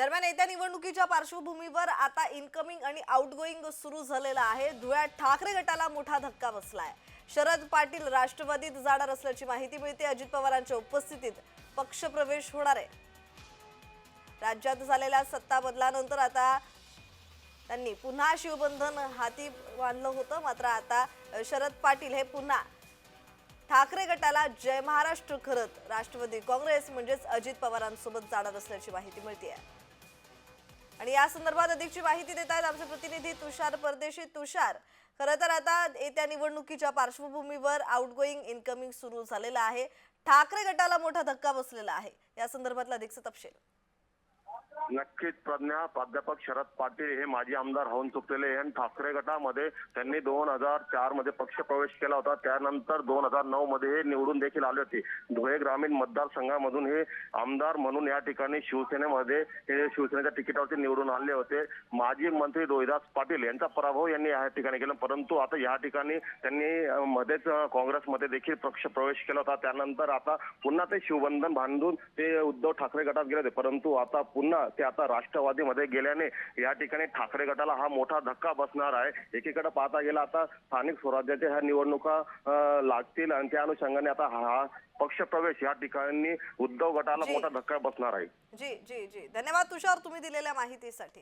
दरम्यान येत्या निवडणुकीच्या पार्श्वभूमीवर आता इनकमिंग आणि आउटगोईंग सुरू झालेलं आहे. धुळ्यात ठाकरे गटाला मोठा धक्का बसलाय. शरद पाटील राष्ट्रवादीत जाणार असल्याची माहिती मिळते. अजित पवारांच्या उपस्थितीत पक्षप्रवेश होणार आहे. राज्यात झालेल्या सत्ता बदलानंतर आता त्यांनी पुन्हा शिवबंधन हाती बांधलं होतं. मात्र आता शरद पाटील हे पुन्हा ठाकरे गटाला जय महाराष्ट्र करत राष्ट्रवादी काँग्रेस म्हणजेच अजित पवारांसोबत जाणार असल्याची माहिती मिळते आणि या संदर्भात अधिकची माहिती देत आहेत आमचे प्रतिनिधी तुषार परदेशी. तुषार खरं तर आता येत्या निवडणुकीच्या पार्श्वभूमीवर आउटगोईंग इनकमिंग सुरू झालेलं आहे. ठाकरे गटाला मोठा धक्का बसलेला आहे. या संदर्भातला अधिकचा तपशील. नक्कीच प्रज्ञा. प्राध्यापक शरद पाटील हे माजी आमदार होऊन चुकलेले आणि ठाकरे गटामध्ये त्यांनी दोन हजार चारमध्ये पक्ष प्रवेश केला होता. त्यानंतर दोन हजार नऊ मध्ये हे निवडून देखील आले होते. धुळे ग्रामीण मतदारसंघामधून हे आमदार म्हणून या ठिकाणी शिवसेनेमध्ये हे शिवसेनेच्या तिकिटावरती निवडून आले होते. माजी मंत्री रोहिदास पाटील यांचा पराभव यांनी या ठिकाणी केला. परंतु आता या ठिकाणी त्यांनी मध्येच काँग्रेसमध्ये देखील पक्ष प्रवेश केला होता. त्यानंतर आता पुन्हा ते शिवबंधन बांधून ते उद्धव ठाकरे गटात गेले होते. परंतु आता पुन्हा ते आता राष्ट्रवादीमध्ये गेल्याने या ठिकाणी ठाकरे गटाला हा मोठा धक्का बसणार आहे. एकीकडे पाहता गेला आता स्थानिक स्वराज्याच्या ह्या निवडणुका लागतील आणि त्या अनुषंगाने आता हा पक्ष प्रवेश या ठिकाणी उद्धव गटाला. मोठा धक्का बसणार आहे. जी जी जी. धन्यवाद तुषार तुम्ही दिलेल्या माहितीसाठी.